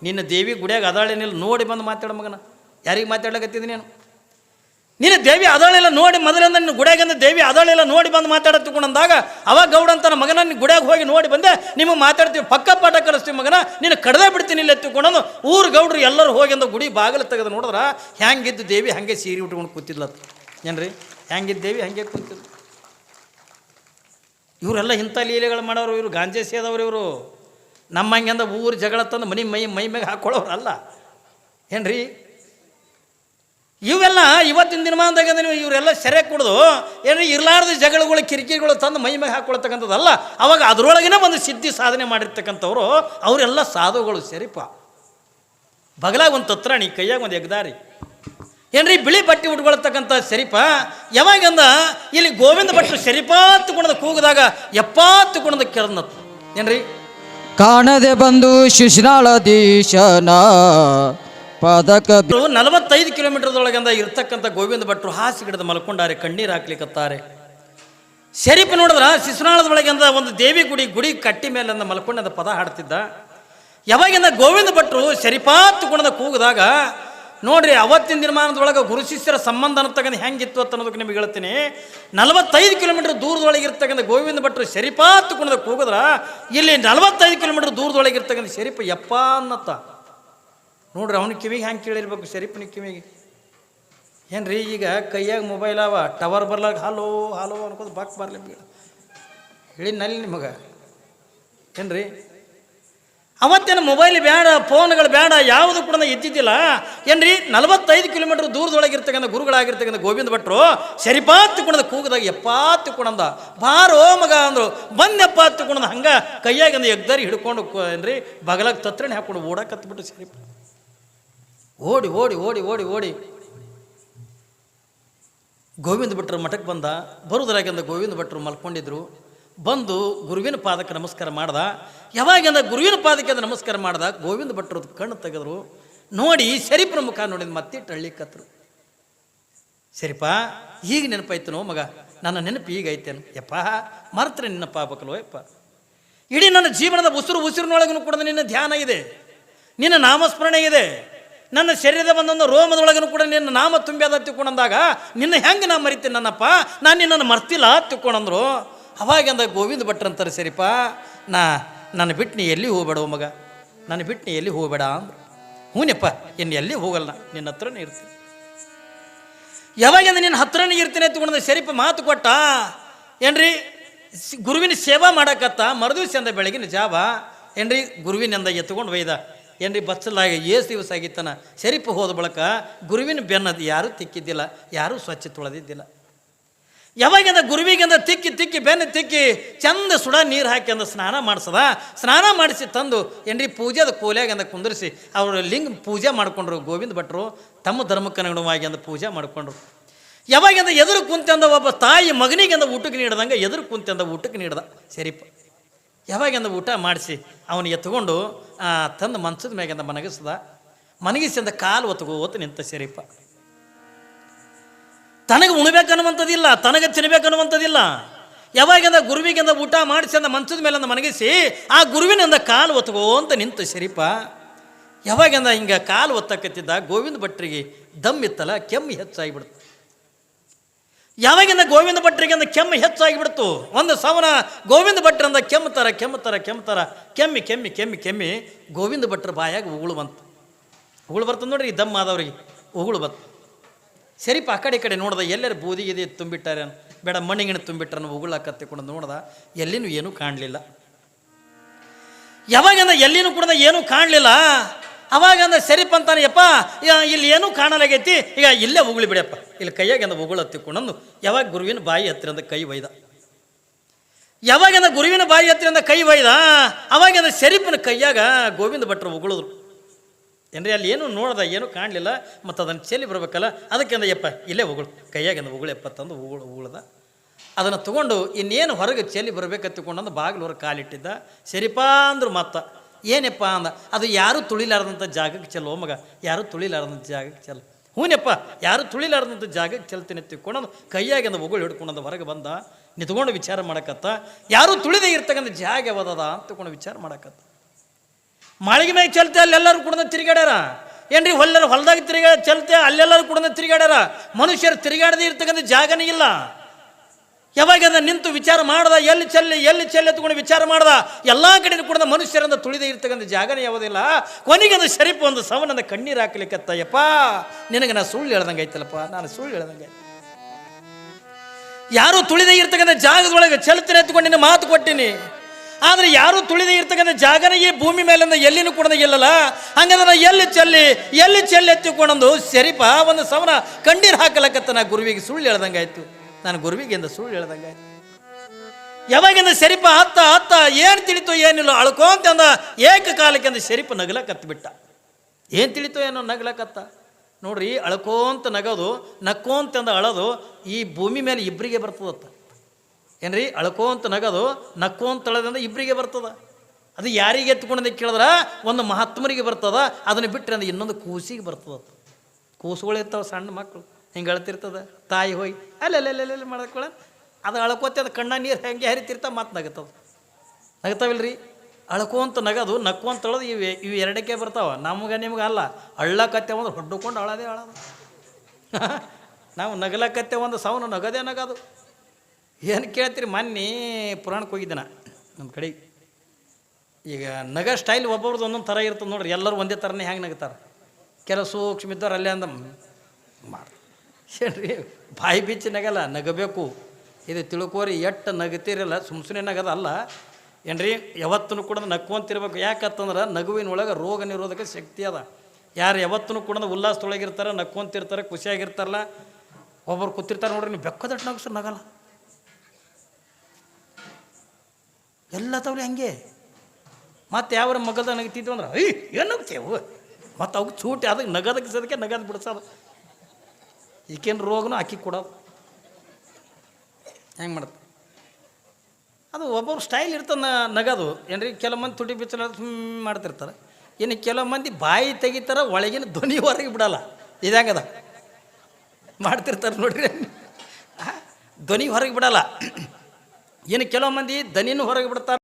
ನಿನ್ನ ದೇವಿ ಗುಡಿಯಾಗ ಅದಾಳೇನಿಲ್ಲ, ನೋಡಿ ಬಂದು ಮಾತಾಡ ಮಗನ. ಯಾರಿಗೆ ಮಾತಾಡ್ಲಕತ್ತಿದ್ ನೀನು? ನೀನು ದೇವಿ ಅದಳೆಲ್ಲ ನೋಡಿ ಮೊದಲಿಂದ ನಿನ್ನ ಗುಡಿಯಾಗಿಂದ ದೇವಿ ಅದಳೆಲ್ಲ ನೋಡಿ ಬಂದು ಮಾತಾಡತ್ತಿಕೊಂಡಂದಾಗ ಅವಾಗ ಗೌಡ ಅಂತನ ಮಗನ ನಿನ್ನ ಗುಡಿಯಾಗ ಹೋಗಿ ನೋಡಿ ಬಂದೆ. ನಿಮಗೆ ಮಾತಾಡ್ತೀವಿ, ಪಕ್ಕ ಪಾಠ ಕಲಿಸ್ತೀವಿ ಮಗನ ನೀನು ಕಡ್ದೇ ಬಿಡ್ತೀನಿ ಇಲ್ಲಿ ಎತ್ತಿಕೊಂಡು ಊರು ಗೌಡ್ರು ಎಲ್ಲರೂ ಹೋಗಿ ಅಂದ ಗುಡಿ ಬಾಗಿಲು ತೆಗೆದು ನೋಡಿದ್ರೆ, ಹ್ಯಾಂಗಿದ್ದು ದೇವಿ ಹಾಗೆ ಸೀರೆ ಉಟ್ಕೊಂಡು ಕೂತಿದ್ಲತ್ತ ಏನ್ರಿ? ಹ್ಯಾಂಗಿದ್ದು ದೇವಿ ಹಾಗೆ ಕೂತಿದ್ಲು. ಇವರೆಲ್ಲ ಇಂಥ ಲೀಲೆಗಳು ಮಾಡೋರು ಇವರು, ಗಾಂಜೆ ಸೇದವ್ರು ಇವರು. ನಮ್ಮ ಹಂಗೆಂದ ಊರು ಜಗಳ ತಂದು ಮನೆ ಮೈ ಮೈ ಮ್ಯಾಗ ಹಾಕೊಳ್ಳೋರು ಅಲ್ಲ ಏನ್ರಿ? ಇವೆಲ್ಲ ಇವತ್ತಿನ ದಿನಮಾನದಾಗ ನೀವು ಇವರೆಲ್ಲ ಸೆರೆ ಕುಡ್ದು ಏನು ಇರ್ಲಾರ್ದ ಜಗಳಗಳು, ಕಿರಿಕಿರಿಗಳು ತಂದು ಮೈ ಮ್ಯಾಗ ಹಾಕೊಳ್ತಕ್ಕಂಥದ್ದಲ್ಲ, ಅವಾಗ ಅದರೊಳಗಿನ ಒಂದು ಸಿದ್ಧಿ ಸಾಧನೆ ಮಾಡಿರ್ತಕ್ಕಂಥವ್ರು, ಅವರೆಲ್ಲ ಸಾಧುಗಳು ಸರಿಪ. ಬಗಲಾಗ ಒಂದು ತತ್ರಾಣಿ ಕೈಯಾಗ ಒಂದು ಎಗ್ದಾರಿ. ಏನ್ರಿ ಬಿಳಿ ಬಟ್ಟೆ ಉಟ್ಕೊಳ್ತಕ್ಕಂಥ ಸರಿಪ, ಯಾವಾಗಂದ ಇಲ್ಲಿ ಗೋವಿಂದ ಭಟ್ರು ಸರಿಪಾತ್ ಕುಣದ ಕೂಗಿದಾಗ ಎಪ್ಪಾತ್ತು ಕುಣದ ಕೆಳದ್ನತ್ತು ಏನ್ರಿ? ಕಾಣದೆ ಬಂದು ಶಿಶುನಾಳದೀಶನ ಪದಕ ನಲವತ್ತೈದು ಕಿಲೋಮೀಟರ್ದೊಳಗಿಂದ ಇರ್ತಕ್ಕಂಥ ಗೋವಿಂದ ಭಟ್ರು ಹಾಸಿ ಗಿಡದ ಮಲ್ಕೊಂಡಾರೆ, ಕಣ್ಣೀರು ಹಾಕ್ಲಿಕ್ಕತ್ತಾರೆ ಶರೀಫ್ ನೋಡಿದ್ರ ಶಿಶುನಾಳದೊಳಗಿಂದ ಒಂದು ದೇವಿ ಗುಡಿ ಗುಡಿ ಕಟ್ಟಿ ಮೇಲೆ ಅಂದ ಮಲ್ಕೊಂಡದ ಪದ ಹಾಡ್ತಿದ್ದ. ಯಾವಾಗಿಂದ ಗೋವಿಂದ ಭಟ್ರು ಶರೀಫಾತ್ ಗುಣದ ಕೂಗಿದಾಗ, ನೋಡ್ರಿ ಅವತ್ತಿನ ದಿನಮಾನದೊಳಗೆ ಗುರು ಶಿಷ್ಯರ ಸಂಬಂಧ ಅನ್ನತಕ್ಕಂಥ ಹೆಂಗಿತ್ತು ಅಂತ ಅನ್ನೋದಕ್ಕೆ ನಿಮಗೆ ಹೇಳ್ತೀನಿ. ನಲವತ್ತೈದು ಕಿಲೋಮೀಟರ್ ದೂರದೊಳಗೆ ಇರ್ತಕ್ಕಂಥ ಗೋವಿಂದ ಭಟ್ರು ಶರೀಫಾತ್ ಗುಣದ ಕೂಗಿದ್ರ, ಇಲ್ಲಿ ನಲವತ್ತೈದು ಕಿಲೋಮೀಟರ್ ದೂರದೊಳಗೆ ಇರ್ತಕ್ಕಂಥ ಶರೀಫ ಯಪ್ಪ ಅನ್ನತ್ತ. ನೋಡ್ರಿ, ಅವನ ಕಿವಿಗೆ ಹ್ಯಾಂಗೆ ಕೇಳಿರ್ಬೇಕು? ಶರೀಫ್ನ ಕಿವಿಗೆ. ಏನ್ರಿ, ಈಗ ಕೈಯಾಗ ಮೊಬೈಲ್ ಅವ ಟವರ್ ಬರ್ಲಾಗ ಹಾಲೋ ಹಾಲೋ ಅನ್ಕೋದು ಬಾಕ್ ಬರ್ಲಿ ಹೇಳಿ ನಲ್ಲಿ ನಿಮಗೆ. ಏನ್ರಿ, ಅವತ್ತೇನು ಮೊಬೈಲ್ ಬೇಡ ಫೋನ್ಗಳು ಬೇಡ ಯಾವುದು ಕೂಡ ಇದ್ದಿದ್ದಿಲ್ಲ. ಏನ್ರಿ, ನಲವತ್ತೈದು ಕಿಲೋಮೀಟರ್ ದೂರದೊಳಗೆ ಇರ್ತಕ್ಕಂಥ ಗುರುಗಳಾಗಿರ್ತಕ್ಕಂಥ ಗೋವಿಂದ ಭಟ್ರು ಸರಿಪಾತು ಕುಣದ ಕೂಗದಾಗ ಎಪ್ಪಾತ್ತು ಕುಣಂದ. ಬಾರೋ ಮಗ ಅಂದ್ರು, ಬಂದು ಎಪ್ಪಾತ್ತು ಕುಣದ ಹಂಗೆ ಕೈಯಾಗಿಂದ ಎಗ್ದಾರಿ ಹಿಡ್ಕೊಂಡು ಏನು ಏನ್ರಿ, ಬಗಲಾಗ ತತ್ರಣಿ ಹಾಕೊಂಡು ಓಡಾಕತ್ಬಿಟ್ಟು ಶರೀಫ್. ಓಡಿ ಓಡಿ ಓಡಿ ಓಡಿ ಓಡಿ. ಗೋವಿಂದ ಭಟ್ರ ಮಠಕ್ಕೆ ಬಂದ. ಬರುವುದರಾಗಿಂದ ಗೋವಿಂದ ಭಟ್ರು ಮಲ್ಕೊಂಡಿದ್ರು. ಬಂದು ಗುರುವಿನ ಪಾದಕ್ಕೆ ನಮಸ್ಕಾರ ಮಾಡ್ದ. ಯಾವಾಗಿಂದ ಗುರುವಿನ ಪಾದಕ್ಕೆ ನಮಸ್ಕಾರ ಮಾಡ್ದ, ಗೋವಿಂದ ಭಟ್ರು ಕಣ್ಣು ತೆಗೆದ್ರು. ನೋಡಿ ಸರಿ ಪ್ರಮುಖ ನೋಡಿದ ಮತ್ತೆ ಟಳ್ಳಿಕತ್ರು ಸರಿಪಾ ಈಗ ನೆನಪಾಯ್ತನೋ ಮಗ, ನನ್ನ ನೆನಪು ಈಗ ಐತೇನು? ಯಪ್ಪ, ಮರೆತ್ರೆ ನಿನ್ನ ಪಾಪಕಲ್ವೋ ಯಪ್ಪ. ಇಡೀ ನನ್ನ ಜೀವನದ ಉಸಿರು ಉಸಿರಿನೊಳಗೂ ಕೂಡ ನಿನ್ನ ಧ್ಯಾನ ಇದೆ. ನಿನ್ನ ನಾಮಸ್ಮರಣೆ ಇದೆ. ನನ್ನ ಶರೀರದ ಬಂದೊಂದು ರೋಮದೊಳಗನು ಕೂಡ ನಿನ್ನ ನಾಮ ತುಂಬ್ಯಾದ ತಿಳ್ಕೊಂಡಂದಾಗ, ನಿನ್ನ ಹೆಂಗೆ ನಾ ಮರಿತೀನಿ ನನ್ನಪ್ಪ? ನಾನು ನಿನ್ನನ್ನು ಮರ್ತಿಲ್ಲ ತಿಳ್ಕೊಂಡಂದ್ರು. ಅವಾಗ ಅಂದ ಗೋವಿಂದ ಭಟ್ರು ಅಂತಾರೆ ಸರಿಪ್ಪ ನಾ ನನ್ನ ಬಿಟ್ಟು ಎಲ್ಲಿ ಹೋಗ್ಬೇಡ ಮಗ. ನನ್ನ ಬಿಟ್ಟು ಎಲ್ಲಿ ಹೋಗಬೇಡ ಅಂದ್ರು. ಹೂನಪ್ಪ ಇನ್ನು ಎಲ್ಲಿ ಹೋಗಲ್ಲ, ನಿನ್ನ ಹತ್ರನೇ ಇರ್ತೀನಿ. ಯಾವಾಗಿಂದ ನಿನ್ನ ಹತ್ರನೇ ಇರ್ತೀನಿ ತಿಳ್ಕೊಂಡ ಸರಿಪ್ಪ ಮಾತು ಕೊಟ್ಟ, ಏನ್ರಿ ಗುರುವಿನ ಸೇವಾ ಮಾಡಕತ್ತ ಮರುದಿವ್ಸಂದ ಬೆಳಗಿನ ಜಾವ, ಏನ್ರಿ, ಗುರುವಿನಿಂದ ಎತ್ಕೊಂಡು ಒಯ್ದ. ಏನ್ರಿ ಬಚ್ಚಲಾಗ ಏಸು ದಿವಸ ಆಗಿತ್ತನ? ಶರೀಫ್ ಹೋದ ಬಳಿಕ ಗುರುವಿನ ಬೆನ್ನದು ಯಾರೂ ತಿಕ್ಕಿದ್ದಿಲ್ಲ, ಯಾರೂ ಸ್ವಚ್ಛ ತೊಳೆದಿದ್ದಿಲ್ಲ. ಯಾವಾಗಿಂದ ಗುರುವಿಗಿಂದ ತಿಕ್ಕಿ ತಿಕ್ಕಿ ಬೆನ್ನು ತಿಕ್ಕಿ ಚಂದ ಸುಡ ನೀರು ಹಾಕಿ ಅಂದ ಸ್ನಾನ ಮಾಡಿಸದ? ಸ್ನಾನ ಮಾಡಿಸಿ ತಂದು ಏನ್ರಿ ಪೂಜೆದ ಕೋಲ್ಯಾಗಿಂದ ಕುಂದರಿಸಿ, ಅವರು ಲಿಂಗ ಪೂಜೆ ಮಾಡ್ಕೊಂಡ್ರು, ಗೋವಿಂದ ಭಟ್ರು, ತಮ್ಮ ಧರ್ಮಕ್ಕನುಗುಣವಾಗಿ ಅಂದ ಪೂಜೆ ಮಾಡ್ಕೊಂಡ್ರು. ಯಾವಾಗಿಂದ ಎದುರು ಕುಂತಂದ ಒಬ್ಬ ತಾಯಿ ಮಗನಿಗಿಂದ ಊಟಕ್ಕೆ ನೀಡ್ದಂಗೆ ಎದುರು ಕುಂತಂದ ಊಟಕ್ಕೆ ನೀಡ್ದ. ಸರಿಪ. ಯಾವಾಗಿಂದ ಊಟ ಮಾಡಿಸಿ ಅವನು ಎತ್ಕೊಂಡು ತಂದು ಮನ್ಸದ ಮ್ಯಾಗಿಂದ ಮನಗಿಸ್ದ ಮನಗಿಸಿಂದ ಕಾಲು ಒತ್ತಗೋತ ನಿಂತ ಶರೀಫ ತನಗೆ ಉಣ್ಬೇಕನ್ನುವಂಥದ್ದಿಲ್ಲ ತನಗೆ ತಿನ್ಬೇಕನ್ನುವಂಥದ್ದಿಲ್ಲ ಯಾವಾಗಿಂದ ಗುರುವಿಗಿಂದ ಊಟ ಮಾಡಿಸಿ ಅಂದ ಮಂಚದ ಮೇಲಿಂದ ಮನಗಿಸಿ, ಆ ಗುರುವಿನಿಂದ ಕಾಲು ಒತ್ಕೋ ಅಂತ ನಿಂತು ಶರೀಫ ಯಾವಾಗಿಂದ ಹಿಂಗೆ ಕಾಲು ಒತ್ತಕತ್ತಿದ್ದ ಗೋವಿಂದ ಭಟ್ರಿಗೆ ದಮ್ ಇತ್ತಲ್ಲ ಕೆಮ್ಮು ಹೆಚ್ಚಾಗಿಬಿಡ್ತು ಯಾವಾಗಿಂದ ಗೋವಿಂದ ಭಟ್ರಿಗಿಂದ ಕೆಮ್ಮು ಹೆಚ್ಚಾಗಿಬಿಡ್ತು? ಒಂದು ಸವನ ಗೋವಿಂದ ಭಟ್ರಿಂದ ತರ, ಕೆಮ್ಮು ತರ, ಕೆಮ್ಮಿ ಕೆಮ್ಮಿ ಕೆಮ್ಮಿ ಕೆಮ್ಮಿ ಗೋವಿಂದ ಭಟ್ರ ಬಾಯಾಗ ಉಗುಳು ಬಂತು. ಉಗುಳು ಬರ್ತದೆ ನೋಡ್ರಿ, ಈ ದಮ್ಮ ಆದವ್ರಿಗೆ ಉಗುಳು ಬಂತು. ಸರಿಪ, ಆ ಕಡೆ ಈ ಕಡೆ ನೋಡ್ದೆ, ಎಲ್ಲರೂ ಬೂದಿ ಇದೆ ತುಂಬಿಟ್ಟಾರೆ ಬೇಡ ಮಣ್ಣಿಗಿನ ತುಂಬಿಟ್ರನ್ನು ಉಗುಳಾಕತ್ತಿಕೊಂಡು ನೋಡ್ದ, ಎಲ್ಲಿನೂ ಏನೂ ಕಾಣಲಿಲ್ಲ. ಯಾವಾಗಿಂದ ಎಲ್ಲಿನೂ ಕೂಡ ಏನೂ ಕಾಣಲಿಲ್ಲ ಅವಾಗಂದ ಸರಿಪ ಅಂತಾನೆ, ಯಪ್ಪ ಇಲ್ಲಿ ಏನೂ ಕಾಣಲಾಗೈತಿ, ಈಗ ಇಲ್ಲೇ ಉಗುಳಿ ಬಿಡಪ್ಪ. ಇಲ್ಲಿ ಕೈಯಾಗ ಉಗುಳು ತಿಕ್ಕೊಂಡು ಯಾವಾಗ ಗುರುವಿನ ಬಾಯಿ ಹತ್ತಿರಂದ ಕೈ ಒಯ್ದ? ಯಾವಾಗಿಂದ ಗುರುವಿನ ಬಾಯಿ ಹತ್ತಿರಂದ ಕೈ ಒಯ್ದ? ಅವಾಗಿಂದ ಶರೀಫನ ಕೈಯಾಗ ಗೋವಿಂದ ಭಟ್ರು ಉಗುಳಿದ್ರು. ಏನ್ರಿ, ಅಲ್ಲಿ ಏನು ನೋಡ್ದ, ಏನು ಕಾಣಲಿಲ್ಲ, ಮತ್ತು ಅದನ್ನು ಚೆಲ್ಲಿ ಬರಬೇಕಲ್ಲ, ಅದಕ್ಕೆ ಅಂದ ಯಪ್ಪ, ಇಲ್ಲೇ ಉಗುಳು. ಕೈಯಾಗಿಂದ ಉಗುಳೆಪ್ಪ ತಂದು ಉಗುಳು ಉಗುಳ್ದ. ಅದನ್ನು ತಗೊಂಡು ಇನ್ನೇನು ಹೊರಗೆ ಚೆಲ್ಲಿ ಬರ್ಬೇಕತ್ತಿಕೊಂಡಂದು ಬಾಗಿಲು ಹೊರಗೆ ಕಾಲಿಟ್ಟಿದ್ದ. ಸರಿಪಾ ಅಂದ್ರು ಮತ್ತ. ಏನಪ್ಪ ಅಂದ? ಅದು ಯಾರೂ ತುಳಿಲಾರ್ದಂಥ ಜಾಗಕ್ಕೆ ಚೆಲ್ಲೋ. ಮಗ, ಯಾರೂ ತುಳಿಲಾರ್ದಂಥ ಜಾಗಕ್ಕೆ ಚೆಲ್ಲ. ಹೂನಪ್ಪ ಯಾರು ತುಳಿಲಾರ್ದಂಥ ಜಾಗಕ್ಕೆ ಚೆಲ್ತೀನಿ ತಿಕ್ಕೊಂಡು ಕೈಯಾಗಿಂದ ಒಗಳು ಹಿಡ್ಕೊಂಡು ಹೊರಗೆ ಬಂದ. ನಿಂತ್ಕೊಂಡು ವಿಚಾರ ಮಾಡಕತ್ತ. ಯಾರೂ ತುಳಿದೇ ಇರ್ತಕ್ಕಂಥ ಜಾಗ ಅಂತ ತಗೊಂಡು ವಿಚಾರ ಮಾಡಕತ್ತ. ಮಾಳಿಗೆ ಮ್ಯಾಗ ಚಲ್ತೆ, ಅಲ್ಲೆಲ್ಲರೂ ಕೂಡ ತಿರುಗಾಡ್ಯಾರ ಏನ್ರಿ ಹೊಲ್ಲರ ಹೊಲದಾಗ ತಿರುಗಾ ಚಲ್ತೆ, ಅಲ್ಲೆಲ್ಲರೂ ಕೂಡ ತಿರುಗಾಡ್ಯಾರ ಮನುಷ್ಯರು ತಿರುಗಾಡದೇ ಇರ್ತಕ್ಕಂಥ ಜಾಗನೇ ಇಲ್ಲ. ಯಾವಾಗ ನಿಂತು ವಿಚಾರ ಮಾಡ್ದ, ಎಲ್ಲಿ ಚೆಲ್ಲಿ ಎಲ್ಲಿ ಚೆಲ್ಲಿ ಎತ್ಕೊಂಡು ವಿಚಾರ ಮಾಡ್ದ, ಎಲ್ಲ ಕಡೆ ಕೂಡ ಮನುಷ್ಯರಿಂದ ತುಳಿದೇ ಇರ್ತಕ್ಕಂಥ ಜಾಗನೇ ಯಾವುದಿಲ್ಲ. ಕೊನೆಗೆ ಅದು ಶರೀಫ್ ಒಂದು ಸವನಂದ ಕಣ್ಣೀರು ಹಾಕ್ಲಿಕ್ಕತ್ತಯ್ಯಪ್ಪ ನಿನಗೆ ನಾ ಸುಳ್ಳು ಹೇಳ್ದಂಗೆ ಐತಲ್ಲಪ್ಪ ನಾನು ಸುಳ್ಳು ಹೇಳ್ದಂಗೆ ಯಾರು ತುಳಿದೇ ಇರ್ತಕ್ಕಂಥ ಜಾಗದೊಳಗೆ ಚಲುತ್ತಿನ ಎತ್ಕೊಂಡು ನಿನ್ನ ಮಾತು ಕೊಟ್ಟಿನಿ. ಆದರೆ ಯಾರು ತುಳಿದೇ ಇರ್ತಕ್ಕಂಥ ಜಾಗನೇ ಈ ಭೂಮಿ ಮೇಲಿಂದ ಎಲ್ಲಿನೂ ಕೂಡ ಇಲ್ಲಲ್ಲ. ಹಂಗಂದ್ರೆ ಎಲ್ಲಿ ಚೆಲ್ಲಿ ಎಲ್ಲಿ ಚೆಲ್ಲಿ ಎತ್ತಿಕೊಂಡೊಂದು ಶರೀಫ, ಒಂದು ಸವನ ಕಣ್ಣೀರು ಹಾಕಲಕ್ಕತ್ತ ನಾ ಗುರುವಿಗೆ ಸುಳ್ಳು ಹೇಳ್ದಂಗೆ ಆಯ್ತು. ನಾನು ಗುರುವಿಗಿಂದ ಸುಳ್ಳು ಹೇಳ್ದಂಗೆ ಯಾವಾಗಿಂದ ಶರೀಫ ಹತ್ತ ಹತ್ತ ಏನು ತಿಳಿತೋ ಏನಿಲ್ಲ ಅಳ್ಕೊಂತ ಅಂದ ಏಕಕಾಲಕ್ಕೆ ಅಂದ ಶರೀಫ ನಗಲಕತ್ತು ಬಿಟ್ಟ ಏನು ತಿಳಿತೋ ಏನೋ ನಗಲಕತ್ತ ನೋಡ್ರಿ ಅಳ್ಕೋಂತ ನಗೋದು ನಕ್ಕೋಂತ ಅಂದ ಅಳೋದು, ಈ ಭೂಮಿ ಮೇಲೆ ಇಬ್ಬರಿಗೆ ಬರ್ತದತ್ತ. ಏನ್ರಿ? ಅಳ್ಕೋಂತ ನಗೋದು, ನಕ್ಕೋಂತ ಅಳದಿಂದ ಇಬ್ಬರಿಗೆ ಬರ್ತದ. ಅದು ಯಾರಿಗೆ ಎತ್ಕೊಂಡು ಕೇಳಿದ್ರ? ಒಂದು ಮಹಾತ್ಮರಿಗೆ ಬರ್ತದ. ಅದನ್ನು ಬಿಟ್ಟರೆ ಅಂದ್ರೆ ಇನ್ನೊಂದು ಕೂಸಿಗೆ ಬರ್ತದತ್ತ. ಕೂಸುಗಳು ಇರ್ತಾವೆ ಸಣ್ಣ ಮಕ್ಕಳು ಹಿಂಗೆ ಅಳ್ತಿರ್ತದ? ತಾಯಿ ಹೋಗಿ ಅಲ್ಲೆಲ್ಲೆಲ್ಲೆಲ್ಲ ಮಾಡ್ಕೊಳ. ಅದು ಅಳ್ಕೋತೆ ಅದು ಕಣ್ಣ ನೀರು ಹೆಂಗೆ ಹರಿತಿರ್ತ ಮತ್ತೆ ನಗತ್ತದ ನಗತಾವಿಲ್ರಿ? ಅಳ್ಕೊಂತ ನಗದು, ನಕ್ಕೊಂತ ಅಳದು, ಇವು ಇವು ಎರಡಕ್ಕೆ ಬರ್ತಾವೆ. ನಮ್ಗೆ ನಿಮ್ಗೆ ಅಲ್ಲ. ಅಳ್ಳಕತ್ತೆ ಹೊಡ್ಕೊಂಡು ಅಳದೇ ಅಳದು. ನಾವು ನಗಲಕತ್ತೆ ಒಂದು ಸೌನು ನಗದೇ ನಗದು. ಏನು ಕೇಳ್ತೀರಿ ಮೊನ್ನೆ? ಪುರಾಣಕ್ಕೆ ಹೋಗಿದ್ದೆ ನಮ್ಮ ಕಡೆ. ಈಗ ನಗ ಸ್ಟೈಲ್ ಒಬ್ಬೊಬ್ರದ್ದು ಒಂದೊಂದು ಥರ ಇರ್ತದೆ ನೋಡ್ರಿ. ಎಲ್ಲರೂ ಒಂದೇ ಥರನೇ ಹೆಂಗೆ ನಗ್ತಾರೆ? ಕೆಲ ಸೂಕ್ಷ್ಮ ಇದ್ದವ್ರು ಅಲ್ಲೇ ಅಂದ ಮಾಡಿ ಏನ್ರಿ? ಬಾಯಿ ಬಿಚ್ಚಿ ನಗಲ್ಲ, ನಗಬೇಕು. ಇದು ತಿಳ್ಕೋರಿ ಎಷ್ಟು ನಗತಿರಲ್ಲ, ಸುಮ್ ಸುಮ್ಮನೆ ನಗದ ಅಲ್ಲ ಏನ್ರಿ? ಯಾವತ್ತೂ ಕೂಡ ನಕ್ಕೊಂತಿರ್ಬೇಕು ಯಾಕಂತಂದ್ರೆ ನಗುವಿನೊಳಗೆ ರೋಗ ನಿರೋಧಕ ಶಕ್ತಿ ಅದ. ಯಾರು ಯಾವತ್ತೂ ಕೂಡ ಉಲ್ಲಾಸದೊಳಗಿರ್ತಾರೆ ನಕ್ಕೊಂತಿರ್ತಾರೆ ಖುಷಿಯಾಗಿರ್ತಾರಲ್ಲ ಒಬ್ಬರು ಕೂತಿರ್ತಾರೆ ನೋಡ್ರಿ, ನೀವು ಬೆಕ್ಕದಟ್ಟು ನಗಸು ನಗಲ್ಲ. ಎಲ್ಲ ತವ್ರಿ ಹಂಗೆ. ಮತ್ತೆ ಯಾವ ಮಗದ ನಗತಿದ್ವು ಅಂದ್ರೆ ಐ ಏನು ನಗ್ತೇವು ಮತ್ತು ಅವ್ಕೆ ಚೂಟಿ ಅದಕ್ಕೆ ನಗದಕ್ಕೆ ಸದಕ್ಕೆ ನಗದು ಬಿಡ್ಸೋದು. ಈಕೇನು ರೋಗನೂ ಅಕ್ಕಿ ಕೊಡೋದು. ಹೆಂಗೆ ಮಾಡ್ತ? ಅದು ಒಬ್ಬೊಬ್ಬ ಸ್ಟೈಲ್ ಇರ್ತದೆ ನಗದು. ಏನ್ರಿ, ಕೆಲವು ಮಂದಿ ತುಟಿ ಬಿಚ್ಚಲ ಮಾಡ್ತಿರ್ತಾರೆ. ಇನ್ನು ಕೆಲವು ಮಂದಿ ಬಾಯಿ ತೆಗಿತಾರ, ಒಳಗಿನ ಧ್ವನಿ ಹೊರಗೆ ಬಿಡಲ್ಲ. ಇದಂಗದ ಮಾಡ್ತಿರ್ತಾರೆ ನೋಡ್ರಿ. ಧ್ವನಿ ಹೊರಗೆ ಬಿಡಲ್ಲ. ಇನ್ನು ಕೆಲವು ಮಂದಿ ಧ್ವನಿನೂ ಹೊರಗೆ ಬಿಡ್ತಾರೆ.